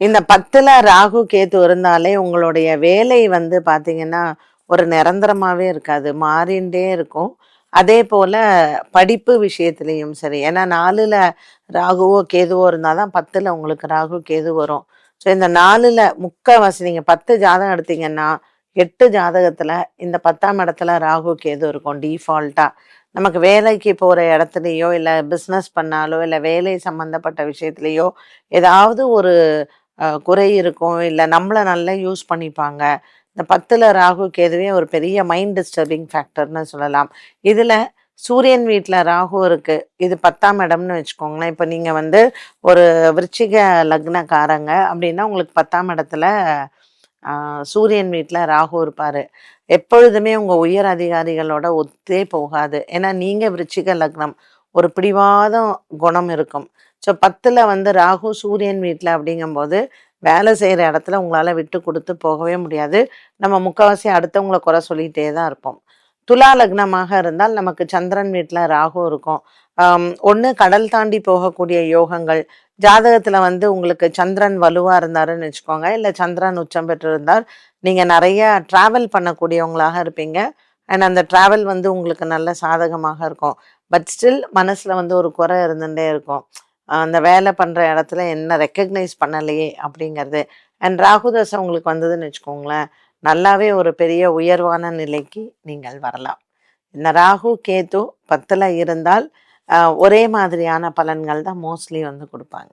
இந்த பத்துல ராகு கேது இருந்தாலே உங்களுடைய வேலை வந்து பாத்தீங்கன்னா ஒரு நிரந்தரமாவே இருக்காது மாறிண்டே இருக்கும். அதே போல படிப்பு விஷயத்துலையும் சரி ஏன்னா நாலுல ராகுவோ கேதுவோ இருந்தாதான் பத்துல உங்களுக்கு ராகு கேது வரும். ஸோ இந்த நாலுல முக்கவாசி நீங்க பத்து ஜாதகம் எடுத்தீங்கன்னா எட்டு ஜாதகத்துல இந்த பத்தாம் இடத்துல ராகு கேது இருக்கும் டிஃபால்ட்டா நமக்கு வேலைக்கு போற இடத்துலையோ இல்லை பிஸ்னஸ் பண்ணாலோ இல்லை வேலை சம்பந்தப்பட்ட விஷயத்துலையோ ஏதாவது ஒரு குறை இருக்கும். இல்லை நம்மளை நல்லா யூஸ் பண்ணிப்பாங்க. இந்த பத்தில் ராகு கேதுவே ஒரு பெரிய மைண்ட் டிஸ்டர்பிங் ஃபேக்டர்னு சொல்லலாம். இதில் சூரியன் வீட்டில் ராகு இருக்குது இது பத்தாம் இடம்னு வச்சுக்கோங்களேன். இப்போ நீங்கள் வந்து ஒரு விருச்சிக லக்னக்காரங்க அப்படின்னா உங்களுக்கு பத்தாம் இடத்துல சூரியன் வீட்டில் ராகு இருப்பார். எப்பொழுதுமே உங்கள் உயர் அதிகாரிகளோட ஒத்தே போகாது. ஏன்னா நீங்கள் விருச்சிக லக்னம் ஒரு பிடிவாதம் குணம் இருக்கும். ஸோ பத்தில் வந்து ராகு சூரியன் வீட்டில் அப்படிங்கும்போது வேலை செய்கிற இடத்துல உங்களால் விட்டு கொடுத்து போகவே முடியாது. நம்ம முக்கால்வாசி அடுத்தவங்களை குறை சொல்லிகிட்டே தான் இருப்போம். துலா லக்னமாக இருந்தால் நமக்கு சந்திரன் வீட்டில் ராகு இருக்கும். ஒன்று கடல் தாண்டி போகக்கூடிய யோகங்கள். ஜாதகத்தில் வந்து உங்களுக்கு சந்திரன் வலுவாக இருந்தாருன்னு வச்சுக்கோங்க. இல்லை சந்திரன் உச்சம் பெற்று இருந்தால் நீங்கள் நிறைய ட்ராவல் பண்ணக்கூடியவங்களாக இருப்பீங்க. அண்ட் அந்த ட்ராவல் வந்து உங்களுக்கு நல்ல சாதகமாக இருக்கும். பட் ஸ்டில் மனசில் வந்து ஒரு குறை இருந்துகிட்டே இருக்கும். அந்த வேலை பண்ணுற இடத்துல என்ன ரெக்கக்னைஸ் பண்ணலையே அப்படிங்கிறது. அண்ட் ராகுதசை உங்களுக்கு வந்ததுன்னு வச்சுக்கோங்களேன். நல்லாவே ஒரு பெரிய உயர்வான நிலைக்கு நீங்கள் வரலாம். இந்த ராகு கேது பத்தில் இருந்தால் ஒரே மாதிரியான பலன்கள் தான் மோஸ்ட்லி வந்து கொடுப்பாங்க.